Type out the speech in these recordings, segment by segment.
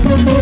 Come on.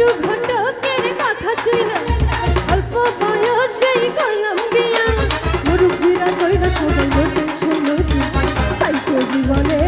লাটু ঘটকের কথা শুনে অল্প বয়সেই করলাম বিয়া মুরুব্বীরা কইরা সবাই লোটে সে লোটে জীবনে।